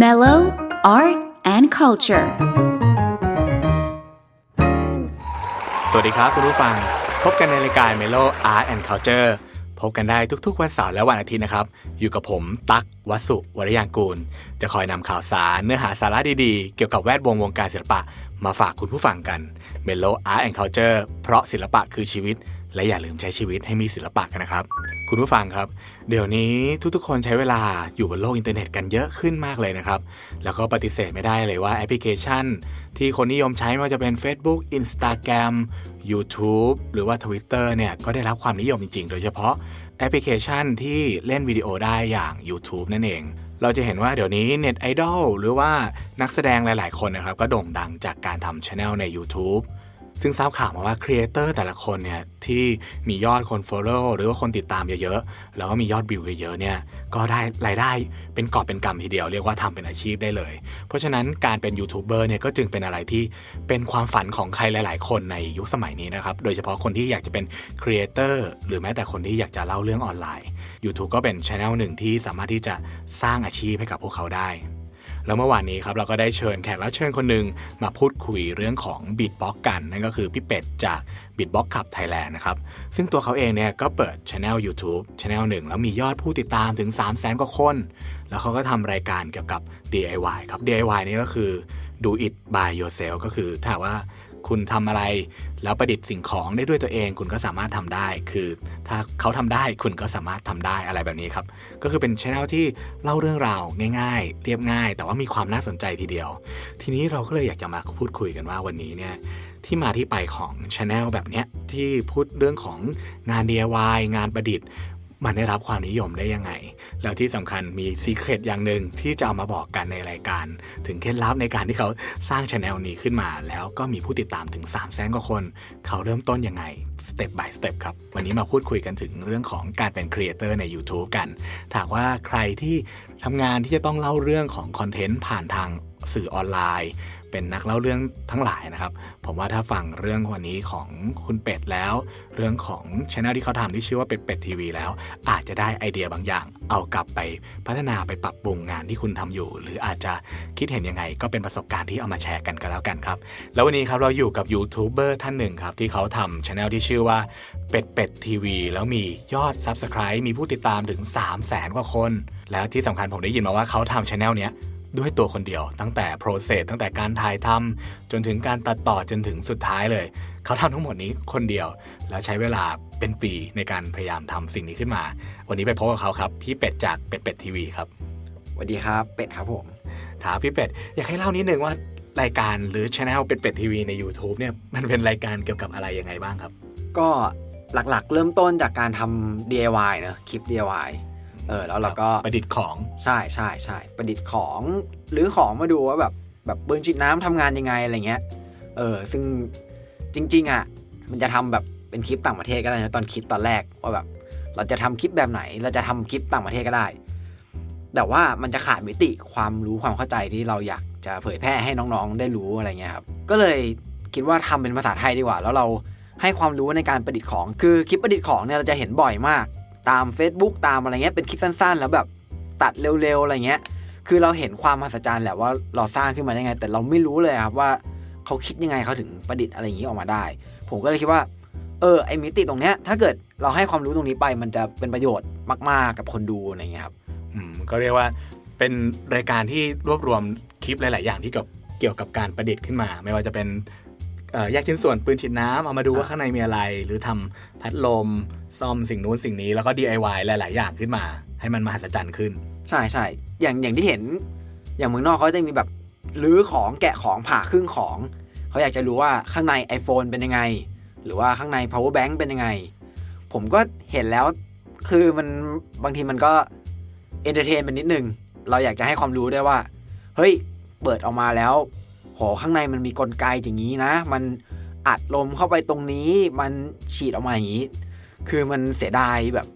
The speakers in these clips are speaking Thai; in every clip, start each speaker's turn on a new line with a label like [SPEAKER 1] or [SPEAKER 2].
[SPEAKER 1] Mellow Art and Culture
[SPEAKER 2] สวัสดีครับคุณผู้ฟัง พบกันในรายการ Melo Art and Culture พบกันได้ทุกๆ วันเสาร์และวันอาทิตย์นะครับ อยู่กับผมตั๊กวัสุวรยางกูล จะคอยนำข่าวสารเนื้อหาสาระดีๆ เกี่ยวกับแวดวงวงการศิลปะ มาฝากคุณผู้ฟังกัน Melo Art and Culture เพราะศิลปะคือชีวิต และอย่าลืมใช้ชีวิตให้มีศิลปะกันนะครับ คุณผู้ฟังครับ เดี๋ยวนี้ทุกๆ คนใช้เวลาอยู่บนโลกอินเทอร์เน็ตกันเยอะขึ้นมากเลยนะครับ แล้วก็ปฏิเสธไม่ได้เลยว่าแอปพลิเคชัน ที่คนนิยมใช้ไม่ว่าจะเป็น Facebook Instagram YouTube หรือว่า Twitter เนี่ยก็ได้รับความนิยมจริงๆ โดยเฉพาะแอปพลิเคชันที่เล่นวิดีโอได้อย่าง YouTube นั่นเองเราจะเห็นว่าเดี๋ยวนี้เน็ตไอดอลหรือว่านักแสดงหลาย ๆ คนนะครับ ก็โด่งดังจากการทำช anel ใน YouTube ซึ่งทราบข่าวมาว่าครีเอเตอร์แต่ละคนเนี่ยที่มียอดคน Follow หรือว่าคนติดตามเยอะๆ แล้วก็มียอดวิวเยอะๆเนี่ยก็ได้รายได้เป็นกอบเป็นกำทีเดียวเรียกว่าทำเป็นอาชีพได้เลย เพราะฉะนั้นการเป็นยูทูบเบอร์เนี่ยก็จึงเป็นอะไรที่เป็นความฝันของใครหลาย ๆ คนในยุคสมัยนี้นะครับ โดยเฉพาะคนที่อยากจะเป็นครีเอเตอร์หรือแม้แต่คนที่อยากจะเล่าเรื่องออนไลน์ YouTube ก็เป็นช anel หนึ่งที่สามารถที่จะสร้างอาชีพให้กับพวกเขาได้ แล้วเมื่อวานนี้ครับเราก็ได้เชิญแขกรับเชิญคนหนึ่งมาพูดคุยเรื่องของบิดบ็อกกัน นั่นก็คือพี่เป็ดจากบิดบ็อกขับไทยแลนด์นะครับ ซึ่งตัวเขาเองเนี่ยก็เปิดช anel YouTube ช anel หนึ่งแล้วมียอดผู้ติดตามถึง 3 0 0แสนกว่าคน แล้วเขาก็ทำรายการเกี่ยวกับ DIY ครับ DIY นี่ก็คือ do it by yourself ก็คือถ้าว่า คุณทำอะไร แล้วประดิษฐ์สิ่งของได้ด้วยตัวเอง คุณก็สามารถทำได้ คือถ้าเขาทำได้คุณก็สามารถทำได้อะไรแบบนี้ครับ ก็คือเป็นช anel ที่เล่าเรื่องราวง่าย ๆ เรียบง่าย แต่ว่ามีความน่าสนใจทีเดียว ทีนี้เราก็เลยอยากจะมาพูดคุยกันว่าวันนี้เนี่ยที่มาที่ไปของช anel แบบเนี้ยที่พูดเรื่องของงาน DIY งานประดิษฐ์ มันได้รับความนิยมได้ยังไง แล้วที่สำคัญมีซีเครตอย่างหนึ่งที่จะเอามาบอกกันในรายการ ถึงเคล็ดลับในการที่เขาสร้างช anel นี้ขึ้นมา แล้วก็มีผู้ติดตามถึง3 0 0แสนกว่าคน เขาเริ่มต้นยังไงสเต็ป by สเต็ปครับ วันนี้มาพูดคุยกันถึงเรื่องของการเป็นครีเอเตอร์ใน YouTube กันถามว่าใครที่ทำงานที่จะต้องเล่าเรื่องของคอนเทนต์ผ่านทางสื่อออนไลน์ เป็นนักเล่าเรื่องทั้งหลายนะครับ ผมว่าถ้าฟังเรื่องวันนี้ของคุณเป็ดแล้ว เรื่องของช anel ที่เขาทำที่ชื่อว่าเป็ดเป็ดทีวีแล้ว อาจจะได้ไอเดียบางอย่าง เอากลับไปพัฒนาไปปรับปรุงงานที่คุณทำอยู่ หรืออาจจะคิดเห็นยังไง ก็เป็นประสบการณ์ที่เอามาแชร์กันก็แล้วกันครับ แล้ววันนี้ครับเราอยู่กับยูทูบเบอร์ท่านหนึ่งครับที่เขาทำช anel ที่ชื่อว่าเป็ดเป็ดทีวีแล้วมียอด Subscribe มีผู้ติดตามถึง 3 0 0แสนกว่าคน แล้วที่สำคัญผมได้ยินมาว่าเขาทำช anel เนี้ย ด้วยตัวคนเดียว ตั้งแต่ process ตั้งแต่การถ่ายทำจนถึงการตัดต่อจนถึงสุดท้ายเลย เขาทำทั้งหมดนี้คนเดียว แล้วใช้เวลาเป็นปีในการพยายามทำสิ่งนี้ขึ้นมา วันนี้ไปพบกับเขาครับ พี่เป็ดจากเป็ดเป็ดทีวีครับ
[SPEAKER 3] สวัสดีครับเป็ดครับผม
[SPEAKER 2] ถามพี่เป็ดอยากให้เล่านิดนึงว่ารายการหรือช anel เป็ดเป็ดทีวีใน YouTube เนี่ยมันเป็นรายการเกี่ยวกับอะไรยังไงบ้างครับ
[SPEAKER 3] ก็หลักๆ เริ่มต้นจากการทำ DIY เนอะคลิป DIY เออแล้วเราก็
[SPEAKER 2] ประดิษฐ์ของ
[SPEAKER 3] ใช่ใช่ใช่ประดิษฐ์ของหรือของมาดูว่าแบบแบบปืนฉีดน้ำทำงานยังไงอะไรเงี้ยเออซึ่งจริง ๆ อะ มันจะทำแบบเป็นคลิปต่างประเทศก็ได้นะตอนคิดตอนแรกว่าแบบเราจะทำคลิปแบบไหน เราจะทำคลิปต่างประเทศก็ได้ แต่ว่ามันจะขาดมิติความรู้ความเข้าใจที่เราอยากจะเผยแพร่ให้น้องๆ ได้รู้อะไรเงี้ยครับ ก็เลยคิดว่าทำเป็นภาษาไทยดีกว่า แล้วเราให้ความรู้ในการประดิษฐ์ของ คือคลิปประดิษฐ์ของเนี่ยเราจะเห็นบ่อยมาก ตาม Facebook ตามอะไรเงี้ยเป็นคลิปสั้นๆ แล้วแบบตัดเร็วๆอะไรเงี้ย คือเราเห็นความมหัศจรรย์แหละว่าเราสร้างขึ้นมาได้ไง แต่เราไม่รู้เลยครับว่าเขาคิดยังไงเขาถึงประดิษฐ์อะไรอย่างนี้ออกมาได้ ผมก็เลยคิดว่าเออไอมิติตรงเนี้ยถ้าเกิดเราให้ความรู้ตรงนี้ไปมันจะเป็นประโยชน์มาก ๆกับคนดูอะไรเงี้ยครับ
[SPEAKER 2] อืมก็เรียกว่าเป็นรายการที่รวบรวมคลิปหลาย ๆ อย่างที่เกี่ยวกับการประดิษฐ์ขึ้นมา ไม่ว่าจะเป็น แยกชิ้นส่วนปืนฉีดน้ำเอามาดูว่าข้างในมีอะไร หรือทำพัดลมซ่อมสิ่งนู้นสิ่งนี้แล้วก็ DIY หลาย ๆ อย่างขึ้นมา ให้มันมหัศจรรย์ขึ้น
[SPEAKER 3] ใช่ใช่อย่างอย่างที่เห็น อย่างเมืองนอกเขาจะมีแบบรื้อของแกะของผ่าครึ่งของ เขาอยากจะรู้ว่าข้างใน iPhone เป็นยังไง หรือว่าข้างใน power bank เป็นยังไง ผมก็เห็นแล้วคือมันบางทีมันก็เอนเตอร์เทนเป็นนิดนึง เราอยากจะให้ความรู้ด้วยว่า เฮ้ย เปิดออกมาแล้ว โหข้างในมันมีกลไกอย่างนี้นะ มันอัดลมเข้าไปตรงนี้ มันฉีดออกมาอย่างนี้ คือมันเสียดายแบบ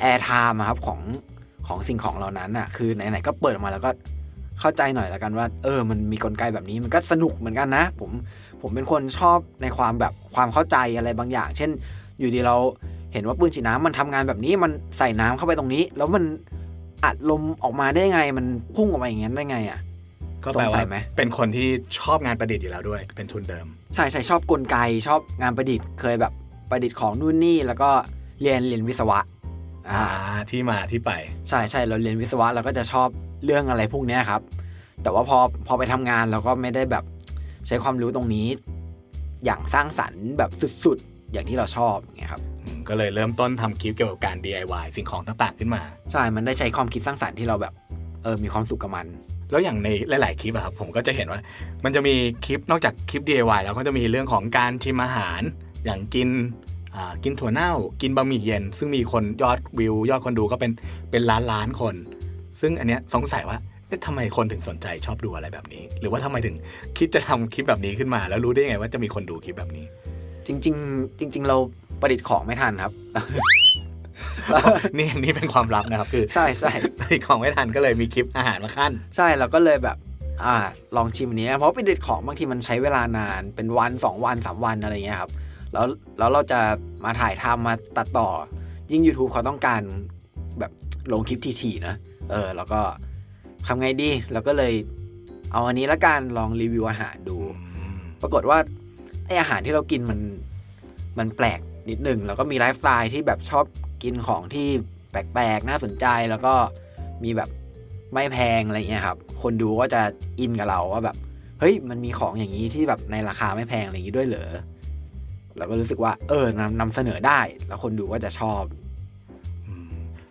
[SPEAKER 3] แอร์ไทม์ครับของของสิ่งของเหล่านั้นอะ คือไหนๆก็เปิดออกมาแล้วก็เข้าใจหน่อยแล้วกันว่า เออ มันมีกลไกแบบนี้มันก็สนุกเหมือนกันนะ ผมผมเป็นคนชอบในความแบบความเข้าใจอะไรบางอย่าง เช่น อยู่ดีเราเห็นว่าปืนฉีดน้ำมันทำงานแบบนี้มันใส่น้ำเข้าไปตรงนี้ แล้วมันอัดลมออกมาได้ไง มันพุ่งออกมาอย่างนั้นได้ไงอะ
[SPEAKER 2] ก็แปล
[SPEAKER 3] สงสั
[SPEAKER 2] ว่าย
[SPEAKER 3] ไหม
[SPEAKER 2] เป็นคนที่ชอบงานประดิษฐ์อยู่แล้วด้วย เป็นทุนเดิม
[SPEAKER 3] ใช่ใช่ชอบกลไกชอบงานประดิษฐ์เคยแบบประดิษฐ์ของนู่นนี่แล้วก็เรียนเรียนวิศวะอ่า
[SPEAKER 2] อ่าที่มาที่ไป
[SPEAKER 3] ใช่ใช่เราเรียนวิศวะเราก็จะชอบเรื่องอะไรพวกเนี้ยครับ แต่ว่าพอพอไปทำงานเราก็ไม่ได้แบบใช้ความรู้ตรงนี้ อย่างสร้างสรรค์แบบสุดๆ อย่างที่เราชอบอย่างเงี้ยครับ
[SPEAKER 2] อืมก็เลยเริ่มต้นทำคลิปเกี่ยวกับการ DIY สิ่งของต่างๆ ขึ้นมา
[SPEAKER 3] ใช่ มันได้ใช้ความคิดสร้างสรรค์ที่เราแบบเออมีความสุขกับมัน
[SPEAKER 2] แล้วอย่างในหลาย ๆ คลิปอะครับผมก็จะเห็นว่า มันจะมีคลิปนอกจากคลิป DIY แล้วก็จะมีเรื่องของการชิมอาหาร อย่างกินกินถั่วเน่า กินบะหมี่เย็น ซึ่งมีคนยอดวิว ยอดคนดูก็เป็นเป็นล้านล้านคน ซึ่งอันเนี้ยสงสัยว่าเอ๊ะทำไมคนถึงสนใจชอบดูอะไรแบบนี้ หรือว่าทำไมถึงคิดจะทำคลิปแบบนี้ขึ้นมา แล้วรู้ได้ยังไงว่าจะมีคนดูคลิปแบบนี้
[SPEAKER 3] จริง ๆ จริง ๆ เราประดิษฐ์ของไม่ทันครับ
[SPEAKER 2] นี่นี่เป็นความลับนะครับคือ
[SPEAKER 3] ใช่ใช่
[SPEAKER 2] ผลิตของไม่ทันก็เลยมีคลิปอาหารมาขั้น
[SPEAKER 3] ใช่เราก็เลยแบบอ่าลองชิมอันนี้เพราะประดิษฐ์ของบางทีมันใช้เวลานานเป็นวันสองวันสามวันอะไรเงี้ยครับแล้วแล้วเราจะมาถ่ายทำมาตัดต่อ ยิ่ง YouTube เขาต้องการแบบลงคลิปทีๆนะเออแล้วก็ทำไงดีเราก็เลยเอาอันนี้ละกันลองรีวิวอาหารดู ปรากฏว่าไออาหารที่เรากินมันมันแปลกนิดหนึ่งแล้วก็มีไลฟ์สไตล์ที่แบบชอบ กินของที่แปลกๆ น่าสนใจแล้วก็มีแบบไม่แพงอะไรเงี้ยครับ คนดูก็จะอินกับเราว่าแบบ เฮ้ยมันมีของอย่างนี้ที่แบบในราคาไม่แพงอะไรอย่างนี้ด้วยเหรอเราก็รู้สึกว่า เออนำนำเสนอได้ แล้วคนดูก็จะชอบ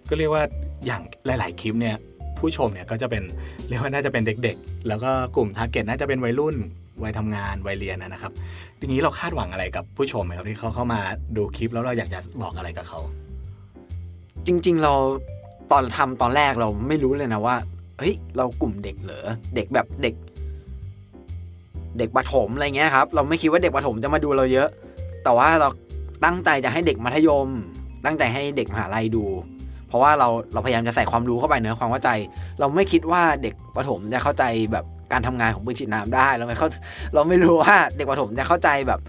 [SPEAKER 2] ก็เรียกว่าอย่างหลาย ๆ คลิปเนี่ย ผู้ชมเนี่ยก็จะเป็นเรียกว่าน่าจะเป็นเด็ก ๆ แล้วก็กลุ่มทาร์เก็ตน่าจะเป็นวัยรุ่นวัยทำงานวัยเรียนนะนะครับทีนี้เราคาดหวังอะไรกับผู้ชมไหมครับที่เขาเข้ามาดูคลิปแล้วเราอยากจะบอกอะไรกับเขา
[SPEAKER 3] จริง ๆ เราตอนทำตอนแรกเราไม่รู้เลยนะว่าเฮ้ยเรากลุ่มเด็กเหรอเด็กแบบเด็ก เด็กประถมอะไรเงี้ยครับ เราไม่คิดว่าเด็กประถมจะมาดูเราเยอะ แต่ว่าเราตั้งใจจะให้เด็กมัธยม ตั้งใจให้เด็กมหาลัยดู เพราะว่าเราเราพยายามจะใส่ความรู้เข้าไปเนื้อความเข้าใจ เราไม่คิดว่าเด็กประถมจะเข้าใจแบบการทำงานของปืนฉีดน้ำได้เราไม่เข้าเราไม่รู้ว่าเด็กประถมจะเข้าใจแบบ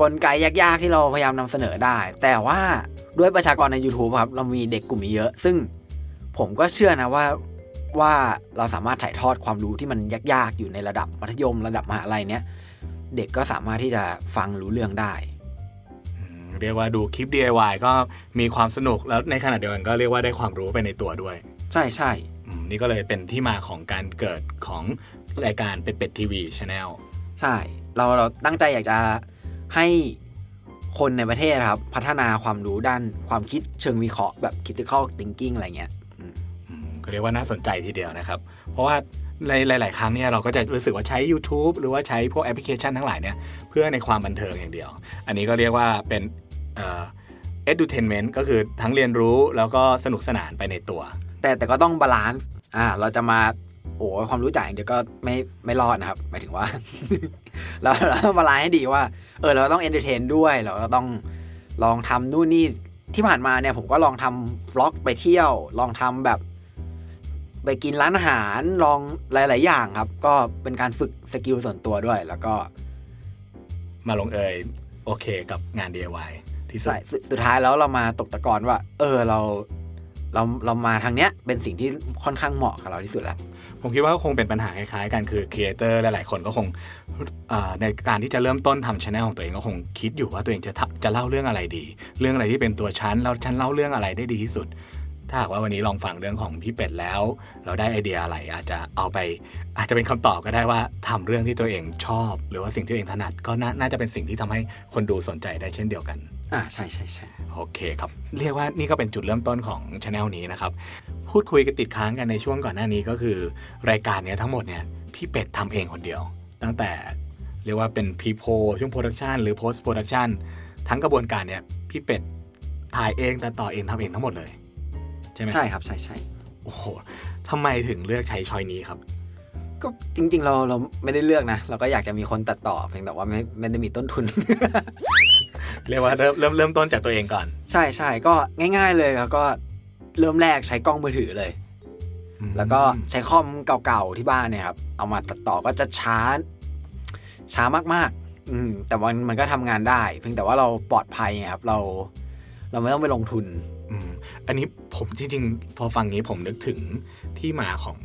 [SPEAKER 3] กลไกยากๆที่เราพยายามนำเสนอได้ แต่ว่า ด้วยประชากรใน YouTube ครับ เรามีเด็กกลุ่มนี้เยอะ ซึ่งผมก็เชื่อนะว่าว่าเราสามารถถ่ายทอดความรู้ที่มันยากๆ อยู่ในระดับมัธยมระดับมหาลัยเนี้ยเด็กก็สามารถที่จะฟังรู้เรื่องได้
[SPEAKER 2] อืมเรียกว่าดูคลิป DIY ก็มีความสนุกแล้วในขณะเดียวกันก็เรียกว่าได้ความรู้ไปในตัวด้วย
[SPEAKER 3] ใช่ใช่
[SPEAKER 2] อืมนี่ก็เลยเป็นที่มาของการเกิดของรายการเป็ดเป็ดทีวีชาแนล
[SPEAKER 3] ใช่ เราเราตั้งใจอยากจะให้ คนในประเทศครับ พัฒนาความรู้ด้านความคิดเชิงวิเคราะห์แบบ critical thinking อะไรเงี้ย
[SPEAKER 2] อืมก็เรียกว่าน่าสนใจทีเดียวนะครับ เพราะว่าในหลาย ๆ ครั้งเนี่ยเราก็จะรู้สึกว่าใช้ YouTube หรือว่าใช้พวกแอปพลิเคชันทั้งหลายเนี่ยเพื่อในความบันเทิงอย่างเดียว อันนี้ก็เรียกว่าเป็นเอ่อ edutainment ก็คือทั้งเรียนรู้แล้วก็สนุกสนานไปในตัว
[SPEAKER 3] แต่แต่ก็ต้องบาลานซ์อ่าเราจะมา โอ้ความรู้จ่ายอย่างเดียวก็ไม่ไม่รอดนะครับหมายถึงว่า เราเราต้องบาลานซ์ให้ดีว่า เออเราต้องเอนเตอร์เทนด้วยเราก็ต้องลองทำนู่นนี่ที่ผ่านมาเนี่ยผมก็ลองทำวล็อกไปเที่ยว ลองทำแบบ ไปกินร้านอาหารลองหลาย ๆ อย่างครับ ก็เป็นการฝึกสกิลส่วนตัวด้วย แล้วก็
[SPEAKER 2] มาลงเอยโอเคกับงาน DIY ที่สุด
[SPEAKER 3] ใช่สุดสุดท้ายแล้วเรามาตกตะกอนว่า เออเราเราเรามาทางเนี้ยเป็นสิ่งที่ค่อนข้างเหมาะกับเราที่สุดแล้ว
[SPEAKER 2] ผมคิดว่าก็คงเป็นปัญหาคล้ายๆกันคือครีเอเตอร์หลายๆคนก็คงในการที่จะเริ่มต้นทำช anel ของตัวเองก็คงคิดอยู่ว่าตัวเองจะจะเล่าเรื่องอะไรดี เรื่องอะไรที่เป็นตัวฉันแล้วฉันเล่าเรื่องอะไรได้ดีที่สุด ถ้าหากว่าวันนี้ลองฟังเรื่องของพี่เป็ดแล้ว เราได้ไอเดียอะไรอาจจะเอาไป อาจจะเป็นคำตอบก็ได้ว่าทำเรื่องที่ตัวเองชอบ หรือว่าสิ่งที่ตัวเองถนัดก็น่าน่าจะเป็นสิ่งที่ทำให้คนดูสนใจได้เช่นเดียวกัน
[SPEAKER 3] อ่าใช่ใช่ใช่
[SPEAKER 2] โอเคครับ เรียกว่านี่ก็เป็นจุดเริ่มต้นของช anel นี้นะครับ พูดคุยกันติดค้างกันในช่วงก่อนหน้านี้ก็คือ รายการเนี้ยทั้งหมดเนี่ยพี่เป็ดทำเองคนเดียว ตั้งแต่เรียกว่าเป็นพีโพช่วงโปรดักชันหรือโพสต์โปรดักชันทั้งกระบวนการเนี่ยพี่เป็ดถ่ายเองตัดต่อเองทำเองทั้งหมดเลย ใช่ไหม
[SPEAKER 3] ใช่ครับใช่ใช่
[SPEAKER 2] โอ้โหทำไมถึงเลือกใช้ชอยนี้ครับ
[SPEAKER 3] ก็จริง ๆ เราเราไม่ได้เลือกนะ เราก็อยากจะมีคนตัดต่อเพียงแต่ว่าไม่ไม่ได้มีต้นทุน
[SPEAKER 2] เรียกว่าเริ่มเริ่มเริ่มต้นจากตัวเองก่อน
[SPEAKER 3] ใช่ใช่ก็ง่าย ๆ เลยแล้วก็เริ่มแรกใช้กล้องมือถือเลย แล้วก็ใช้คอมเก่าๆที่บ้านเนี่ยครับเอามาตัดต่อก็จะช้า ช้ามากๆ อืมแต่มันมันก็ทำงานได้ เพียงแต่ว่าเราปลอดภัยไงครับเรา เราไม่ต้องไปลงทุน
[SPEAKER 2] อืมอันนี้ผมจริงๆ พอฟังงี้ผมนึกถึงที่มาของ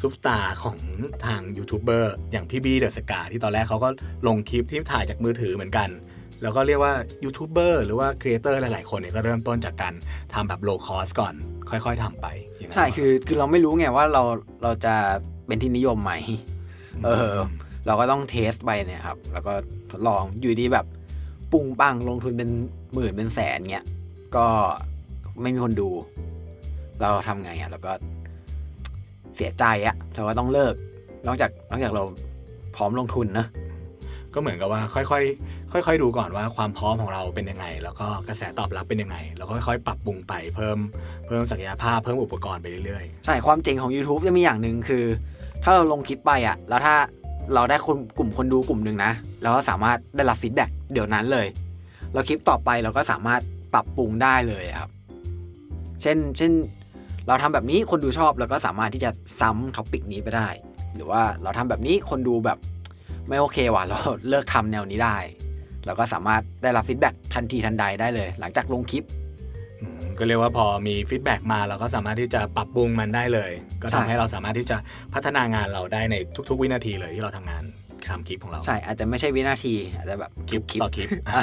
[SPEAKER 2] ซุปตาร์ของทางยูทูบเบอร์อย่างพี่บี้เดอะสกาที่ตอนแรกเขาก็ลงคลิปที่ถ่ายจากมือถือเหมือนกัน แล้วก็เรียกว่ายูทูบเบอร์หรือว่าครีเอเตอร์หลาย ๆ คนเนี่ยก็เริ่มต้นจากการทำแบบโลคอสก่อน ค่อย ๆทำไปอย่างนั้น
[SPEAKER 3] ใช่คือคือเราไม่รู้ไงว่าเราเราจะเป็นที่นิยมไหมเออเราก็ต้องเทสไปเนี่ยครับ แล้วก็ทดลองอยู่ดีแบบปุ้งปังลงทุนเป็นหมื่นเป็นแสนเงี้ยก็ไม่มีคนดู เราทำไงอะเราก็เสียใจอะเราก็ต้องเลิก นอกจากนอกจากเราพร้อมลงทุนนะ
[SPEAKER 2] ก็เหมือนกับว่า ค่อยๆ ค่อยๆดูก่อนว่าความพร้อมของเราเป็นยังไง แล้วก็กระแสตอบรับเป็นยังไง แล้วก็ค่อยๆ ปรับปรุงไปเพิ่มเพิ่มศักยภาพเพิ่มอุปกรณ์ไปเรื่อยๆ
[SPEAKER 3] ใช่ความเจ๋งของ YouTube จะมีอย่างหนึ่งคือ ถ้าเราลงคลิปไปอะ แล้วถ้าเราได้คนกลุ่มคนดูกลุ่มหนึ่งนะเราก็สามารถได้รับฟีดแบ็กเดี๋ยวนั้นเลยแล้วคลิปต่อไปเราก็สามารถปรับปรุงได้เลยครับ เช่นเช่น เราทำแบบนี้คนดูชอบเราก็สามารถที่จะซ้ำท็อปิกนี้ไปได้ หรือว่าเราทำแบบนี้คนดูแบบไม่โอเคว่ะเราเลิกทำแนวนี้ได้ เราก็สามารถได้รับฟีดแบ็กทันทีทันใดได้เลย หลังจากลงคลิป
[SPEAKER 2] ๆอืมก็เรียกว่าพอมีฟีดแบ็กมาเราก็สามารถที่จะปรับปรุงมันได้เลย ก็
[SPEAKER 3] ใช่
[SPEAKER 2] ทำให้เราสามารถที่จะพัฒนางานเราได้ในทุก ๆ วินาทีเลยที่เราทำงานทำคลิปของเรา
[SPEAKER 3] ใช่ อาจจะไม่ใช่วินาที อาจจะแบบ
[SPEAKER 2] คลิป
[SPEAKER 3] คลิป
[SPEAKER 2] ต่อคลิป
[SPEAKER 3] อ่า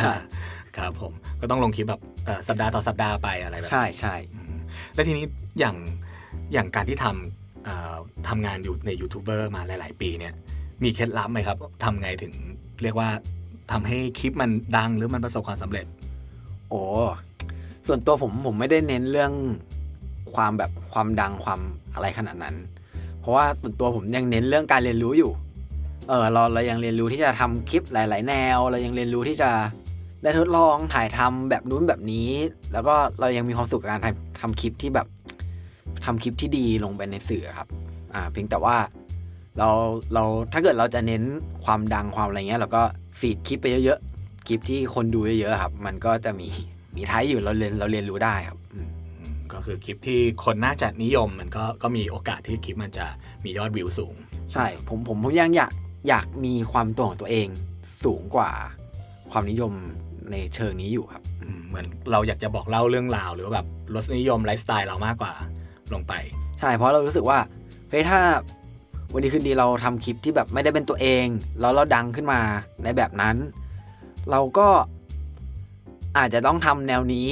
[SPEAKER 2] ครับผมก็ต้องลงคลิปแบบเอ่อสัปดาห์ต่อสัปดาห์ไปอะไรแบบนี้
[SPEAKER 3] ใช่ใช่
[SPEAKER 2] อืมแล้วทีนี้อย่างอย่างการที่ทำเอ่อทำงานอยู่ในยูทูบเบอร์มาหลาย ๆ ปีเนี่ยมีเคล็ดลับไหมครับทำไงถึงเรียกว่า ทำให้คลิปมันดังหรือมันประสบความสำเร็จ
[SPEAKER 3] โอ้ส่วนตัวผมผมไม่ได้เน้นเรื่องความแบบความดังความอะไรขนาดนั้น เพราะว่าส่วนตัวผมยังเน้นเรื่องการเรียนรู้อยู่ เออเราเรายังเรียนรู้ที่จะทำคลิปหลาย ๆ แนว เรายังเรียนรู้ที่จะได้ทดลองถ่ายทำแบบนู้นแบบนี้ แล้วก็เรายังมีความสุขกับการทำทำคลิปที่แบบทำคลิปที่ดีลงไปในสื่อครับ อ่า เพียงแต่ว่าเราเราถ้าเกิดเราจะเน้นความดังความอะไรเงี้ยเราก็ ฟีดคลิปไปเยอะๆ คลิปที่คนดูเยอะๆครับ มันก็จะมีมีท้ายอยู่เราเรียนเราเรียนรู้ได้ครับอืม
[SPEAKER 2] อืมก็คือคลิปที่คนน่าจะนิยมมันก็ก็มีโอกาสที่คลิปมันจะมียอดวิวสูง
[SPEAKER 3] ใช่ ผมผมผมยังอยากอยากมีความตัวของตัวเองสูงกว่าความนิยมในเชิงนี้อยู่ครับ
[SPEAKER 2] อืมเหมือนเราอยากจะบอกเล่าเรื่องราว หรือว่าแบบรสนิยมไลฟ์สไตล์เรามากกว่าลงไป
[SPEAKER 3] ใช่เพราะเรารู้สึกว่าเฮ้ยถ้า วันนี้คืนดีเราทำคลิปที่แบบไม่ได้เป็นตัวเอง แล้วเราดังขึ้นมาในแบบนั้น เราก็อาจจะต้องทำแนวนี้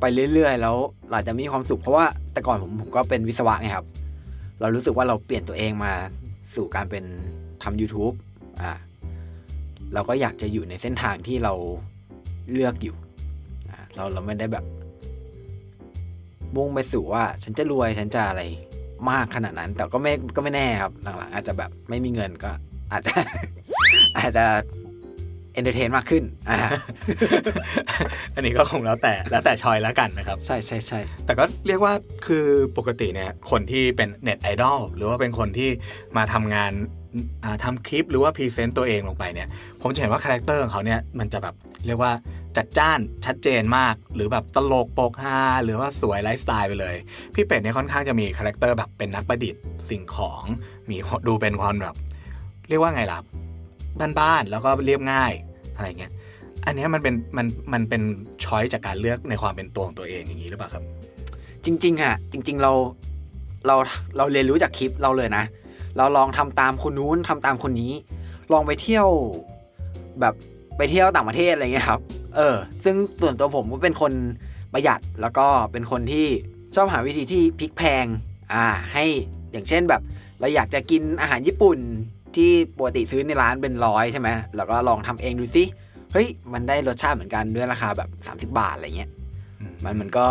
[SPEAKER 3] ไปเรื่อยๆ แล้วเราจจะมีความสุขเพราะว่าแต่ก่อนผมผมก็เป็นวิศวะไงครับ เรารู้สึกว่าเราเปลี่ยนตัวเองมาสู่การเป็นทำ YouTube อ่าเราก็อยากจะอยู่ในเส้นทางที่เราเลือกอยู่เราเราไม่ได้แบบมุ่งไปสู่ว่า ฉันจะรวยฉันจะอะไร มากขนาดนั้น แต่ก็ไม่ก็ไม่แน่ครับหลังๆอาจจะแบบไม่มีเงินก็อาจจะอาจจะเอนเตอร์เทนมากขึ้นอ่า
[SPEAKER 2] อันนี้ก็คงแล้วแต่แล้วแต่ชอยแล้วกันนะครับ
[SPEAKER 3] ใช่ใช่ใช่
[SPEAKER 2] แต่ก็เรียกว่าคือปกติเนี่ยคนที่เป็นเน็ตไอดอลหรือว่าเป็นคนที่มาทำงานอ่าทำคลิปหรือว่าพรีเซนต์ตัวเองลงไปเนี่ย ผมจะเห็นว่าคาแรคเตอร์ของเขาเนี่ยมันจะแบบเรียกว่า จัดจ้านชัดเจนมาก หรือแบบตลกโปกฮาหรือว่าสวยไลฟ์สไตล์ไปเลย พี่เป็ดเนี่ยค่อนข้างจะมีคาแรคเตอร์แบบเป็นนักประดิษฐ์สิ่งของมีดูเป็นคนแบบ เรียกว่าไงล่ะบ้านๆแล้วก็เรียบง่ายอะไรเงี้ยอันนี้มันเป็นมันมันเป็นช้อยจากการเลือกในความเป็นตัวของตัวเองอย่างนี้หรือเปล่าครับ
[SPEAKER 3] จริง ๆ อะ จริง ๆ เราเราเราเรียนรู้จากคลิปเราเลยนะ เราลองทำตามคนนู้นทำตามคนนี้ ลองไปเที่ยวแบบไปเที่ยวต่างประเทศอะไรเงี้ยครับ เออ ซึ่งส่วนตัวผมก็เป็นคนประหยัดแล้วก็เป็นคนที่ชอบหาวิธีที่พลิกแพง อ่า ให้อย่างเช่นแบบ เราอยากจะกินอาหารญี่ปุ่นที่ปกติซื้อในร้านเป็นร้อยใช่ไหมแล้วก็ลองทำเองดูสิเฮ้ยมันได้รสชาติเหมือนกันด้วยราคาแบบ 30 บาทอะไรเงี้ยมันมันก็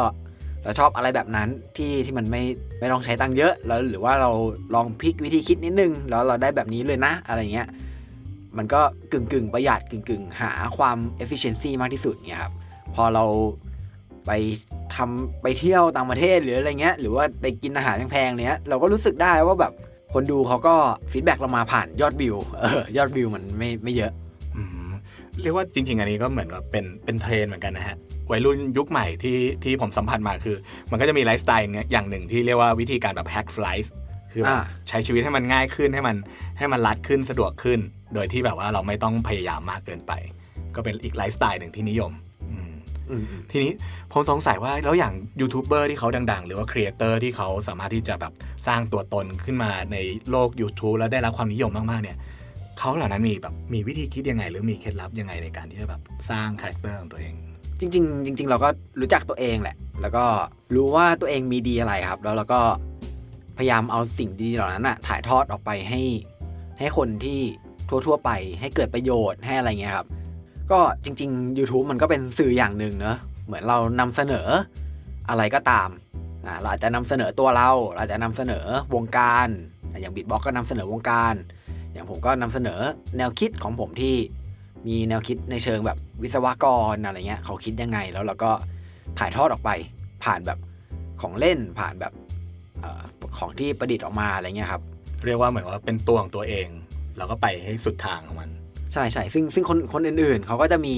[SPEAKER 3] เราชอบอะไรแบบนั้นที่ที่มันไม่ไม่ต้องใช้ตังค์เยอะแล้วหรือว่าเราลองพลิกวิธีคิดนิดนึง แล้วเราได้แบบนี้เลยนะ อะไรเงี้ย มันก็กึ่งกึ่งประหยัดกึ่งกึ่งหาความ efficiency มากที่สุดเนี่ยครับพอเราไปทำไปเที่ยวต่างประเทศหรืออะไรเงี้ย หรือว่าไปกินอาหารแพงๆเนี้ยเราก็รู้สึกได้ว่าแบบคนดูเขาก็ฟีดแบ็กเรามาผ่านยอดวิวเออยอดวิวมันไม่ไม่เยอะ
[SPEAKER 2] เรียกว่าจริง ๆ อันนี้ก็เหมือนกับเป็นเป็นเทรนเหมือนกันนะฮะวัยรุ่นยุคใหม่ที่ที่ผมสัมผัสมาคือ มันก็จะมีไลฟ์สไตล์เนี่ยอย่างหนึ่งที่เรียกว่าวิธีการแบบแฮกไฟล์ คือแบบ
[SPEAKER 3] อ่า
[SPEAKER 2] ใช้ชีวิตให้มันง่ายขึ้นให้มันให้มันรัดขึ้นสะดวกขึ้น โดยที่แบบว่าเราไม่ต้องพยายามมากเกินไป ก็เป็นอีกไลฟ์สไตล์หนึ่งที่นิยมอืม
[SPEAKER 3] อืมอืม
[SPEAKER 2] ทีนี้ผมสงสัยว่าแล้วอย่างยูทูบเบอร์ที่เขาดัง ๆ หรือว่าครีเอเตอร์ที่เขาสามารถที่จะแบบสร้างตัวตนขึ้นมาในโลก YouTube แล้วได้รับความนิยมมากๆเนี่ยเขาเหล่านั้นมีแบบมีวิธีคิดยังไง หรือมีเคล็ดลับยังไงในการที่จะแบบสร้างคาแรคเตอร์ของตัวเอง
[SPEAKER 3] จริง ๆ จริง ๆ เราก็รู้จักตัวเองแหละ แล้วก็รู้ว่าตัวเองมีดีอะไรครับ แล้วเราก็ พยายามเอาสิ่งดีเหล่านั้นอะถ่ายทอดออกไปให้ ให้คนที่ทั่วๆไป ให้เกิดประโยชน์ให้อะไรเงี้ยครับ ก็จริง ๆ YouTube มันก็เป็นสื่ออย่างหนึ่งเนอะเหมือนเรานำเสนออะไรก็ตามอ่าเราอาจจะนำเสนอตัวเรา เราจะนำเสนอวงการ อย่างบิดบ็อกก็นำเสนอวงการ อย่างผมก็นำเสนอแนวคิดของผมที่มีแนวคิดในเชิงแบบวิศวกรอะไรเงี้ยเขาคิดยังไงแล้วเราก็ถ่ายทอดออกไปผ่านแบบของเล่นผ่านแบบ ของที่ประดิษฐ์ออกมาอะไรเงี้ยครับ
[SPEAKER 2] เรียกว่าเหมือนว่าเป็นตัวของตัวเอง แล้วก็ไปให้สุดทางของมัน
[SPEAKER 3] ใช่ใช่ซึ่งซึ่งคนคนอื่นๆ เขาก็จะมี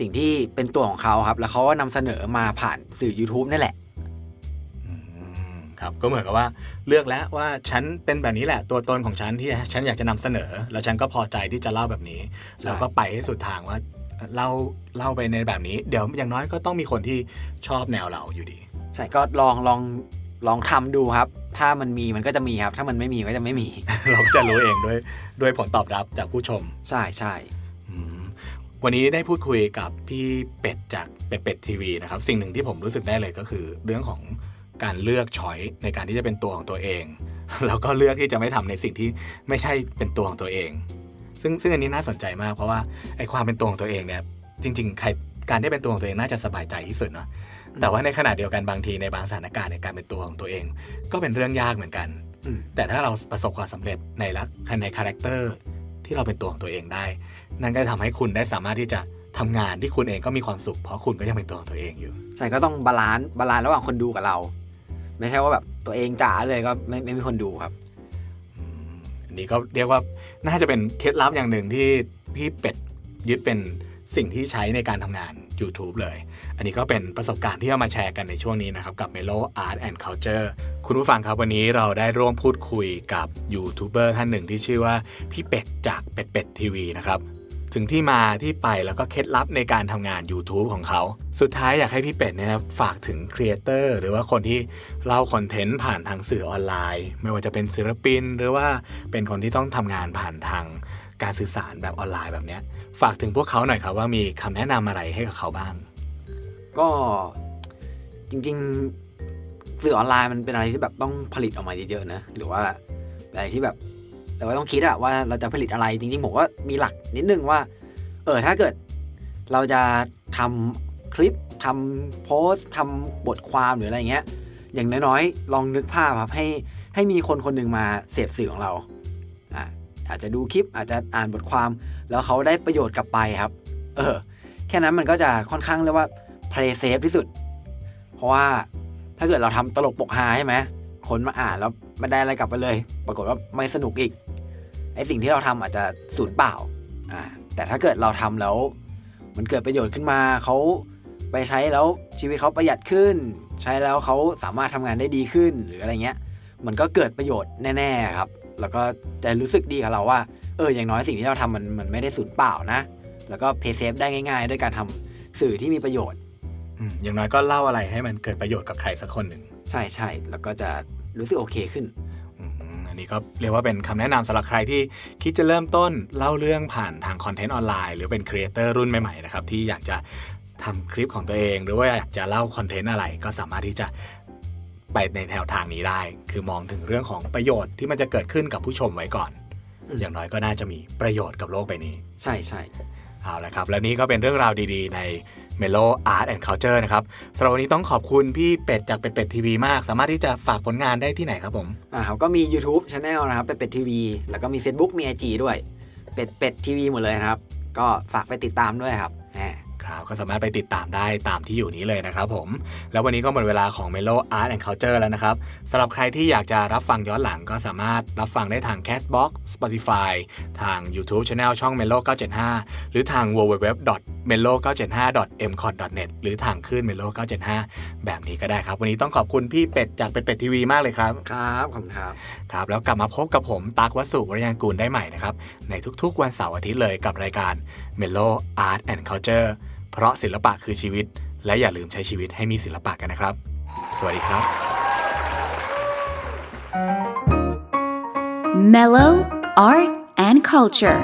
[SPEAKER 3] สิ่งที่เป็นตัวของเขาครับ แล้วเขาก็นำเสนอมาผ่านสื่อ YouTube นั่นแหละ
[SPEAKER 2] อืมครับก็เหมือนกับว่าเลือกแล้วว่าฉันเป็นแบบนี้แหละ ตัวตนของฉันที่ฉันอยากจะนำเสนอ แล้วฉันก็พอใจที่จะเล่าแบบนี้
[SPEAKER 3] ใช่
[SPEAKER 2] แล้วก็ไปให้สุดทางว่าเล่าเล่าไปในแบบนี้ เดี๋ยวอย่างน้อยก็ต้องมีคนที่ชอบแนวเราอยู่ดี
[SPEAKER 3] ใช่ก็ลองลอง ลองทำดูครับ ถ้ามันมีมันก็จะมีครับ ถ้ามันไม่มีก็จะไม่มี
[SPEAKER 2] เราจะรู้เองด้วยด้วยผลตอบรับจากผู้ชม
[SPEAKER 3] ใช่ใช่
[SPEAKER 2] อืมวันนี้ได้พูดคุยกับพี่เป็ดจากเป็ดเป็ดทีวีนะครับ สิ่งหนึ่งที่ผมรู้สึกได้เลยก็คือ เรื่องของการเลือกช้อยในการที่จะเป็นตัวของตัวเองแล้วก็เลือกที่จะไม่ทำในสิ่งที่ไม่ใช่เป็นตัวของตัวเอง ซึ่งซึ่งอันนี้น่าสนใจมากเพราะว่าไอ้ความเป็นตัวของตัวเองเนี่ยจริง ๆ ใครการได้เป็นตัวของตัวเองน่าจะสบายใจที่สุดเนาะ แต่ว่าในขณะเดียวกันบางทีในบางสถานการณ์ในการเป็นตัวของตัวเอง ก็เป็นเรื่องยากเหมือนกัน
[SPEAKER 3] อืม
[SPEAKER 2] แต่ถ้าเราประสบความสำเร็จในลักในคาแรคเตอร์ที่เราเป็นตัวของตัวเองได้ นั่นก็จะทำให้คุณได้สามารถที่จะทำงานที่คุณเองก็มีความสุข เพราะคุณก็ยังเป็นตัวของตัวเองอยู่
[SPEAKER 3] ใช่ก็ต้องบาลานซ์บาลานซ์ระหว่างคนดูกับเรา ไม่ใช่ว่าแบบตัวเองจ๋าเลยก็ไม่ไม่มีคนดูครับ
[SPEAKER 2] อันนี้ก็เรียกว่าน่าจะเป็นเคล็ดลับอย่างหนึ่งที่พี่เป็ดยึดเป็น สิ่งที่ใช้ในการทำงาน YouTube เลย อันนี้ก็เป็นประสบการณ์ที่เอามาแชร์กันในช่วงนี้นะครับ กับ Melo Art and Culture คุณผู้ฟังครับวันนี้เราได้ร่วมพูดคุยกับยูทูบเบอร์ท่านหนึ่งที่ชื่อว่าพี่เป็ดจากเป็ดเป็ดทีวีนะครับถึงที่มาที่ไปแล้วก็เคล็ดลับในการทำงาน YouTube ของเขา สุดท้ายอยากให้พี่เป็ดเนะครับฝากถึงครีเอเตอร์หรือว่าคนที่เล่าคอนเทนต์ผ่านทางสื่อออนไลน์ ไม่ว่าจะเป็นศิลปิน หรือว่าเป็นคนที่ต้องทำงานผ่านทางการสื่อสารแบบออนไลน์แบบเนี้ย ฝากถึงพวกเขาหน่อยครับว่ามีคำแนะนำอะไรให้กับเขาบ้าง
[SPEAKER 3] ก็จริงๆสื่อออนไลน์มันเป็นอะไรที่แบบต้องผลิตออกมาเยอะๆนะหรือว่าอะไรที่แบบแต่ว่าต้องคิดอะว่าเราจะผลิตอะไรจริงๆผมก็มีหลักนิดนึงว่า เออถ้าเกิดเราจะทำคลิปทำโพสต์ทำบทความหรืออะไรเงี้ย อย่างน้อยๆ ลองนึกภาพครับให้ให้มีคนคนหนึ่งมาเสพสื่อของเรา อาจจะดูคลิปอาจจะอ่านบทความ แล้วเขาได้ประโยชน์กลับไปครับ เออ แค่นั้นมันก็จะค่อนข้างเรียกว่า play safe ที่สุด เพราะว่าถ้าเกิดเราทำตลกปกฮาใช่ไหมคนมาอ่านแล้วไม่ได้อะไรกลับไปเลย ปรากฏว่าไม่สนุกอีกไอสิ่งที่เราทำอาจจะสูญเปล่าอ่า แต่ถ้าเกิดเราทำแล้ว มันเกิดประโยชน์ขึ้นมาเขาไปใช้แล้วชีวิตเขาประหยัดขึ้น ใช้แล้วเขาสามารถทำงานได้ดีขึ้นหรืออะไรเงี้ย มันก็เกิดประโยชน์แน่ ๆ ครับ แล้วก็จะรู้สึกดีกับเราว่า เออ อย่างน้อยสิ่งที่เราทำมันมันไม่ได้สูญเปล่านะ แล้วก็เพย์เซฟได้ง่ายๆ ด้วยการทำสื่อที่มีประโยชน์
[SPEAKER 2] อืมอย่างน้อยก็เล่าอะไรให้มันเกิดประโยชน์กับใครสักคนหนึ่ง
[SPEAKER 3] ใช่ใช่แล้วก็จะรู้สึกโอเคขึ้น
[SPEAKER 2] อืมอันนี้ก็เรียกว่าเป็นคำแนะนำสำหรับใครที่คิดจะเริ่มต้นเล่าเรื่องผ่านทางคอนเทนต์ออนไลน์หรือเป็นครีเอเตอร์รุ่นใหม่ๆนะครับที่อยากจะทำคลิปของตัวเอง หรือว่าอยากจะเล่าคอนเทนต์อะไรก็สามารถที่จะ ไปในแนวทางนี้ได้ คือมองถึงเรื่องของประโยชน์ที่มันจะเกิดขึ้นกับผู้ชมไว้ก่อน
[SPEAKER 3] อืม
[SPEAKER 2] อย่างน้อยก็น่าจะมีประโยชน์กับโลกใบนี้
[SPEAKER 3] ใช่ใช่
[SPEAKER 2] เอาละครับ และนี่ก็เป็นเรื่องราวดีๆ ใน Melo Art and Culture นะครับสำหรับวันนี้ต้องขอบคุณพี่เป็ดจากเป็ดเป็ดทีวีมาก สามารถที่จะฝากผลงานได้ที่ไหนครับผม
[SPEAKER 3] อ่าครับก็มี YouTube Channel นะครับเป็ดเป็ดทีวีแล้วก็มี Facebook มี IG ด้วย เป็ดเป็ดทีวีหมดเลยนะครับ ก็ฝากไปติดตามด้วยครับ แหม
[SPEAKER 2] ครับก็สามารถไปติดตามได้ตามที่อยู่นี้เลยนะครับผม แล้ววันนี้ก็หมดเวลาของ Melo Art and Culture แล้วนะครับสำหรับใครที่อยากจะรับฟังย้อนหลังก็สามารถรับฟังได้ทาง Castbox Spotify ทาง YouTube Channel ช่อง Melo 975 หรือทาง www.melo975.mcot.net หรือทางคลื่น Melo 975 แบบนี้ก็ได้ครับ วันนี้ต้องขอบคุณพี่เป็ดจากเป็ดเป็ดทีวีมากเลยครับ
[SPEAKER 3] ครับขอบคุณครับ
[SPEAKER 2] ครับ แล้วกลับมาพบกับผมตักวสุวรยางกูลได้ใหม่นะครับในทุกๆ วันเสาร์อาทิตย์เลยกับรายการ Melo Art and Culture เพราะศิลปะคือชีวิต และอย่าลืมใช้ชีวิตให้มีศิลปะกันนะครับ สวัสดีครับ
[SPEAKER 1] Mellow Art and Culture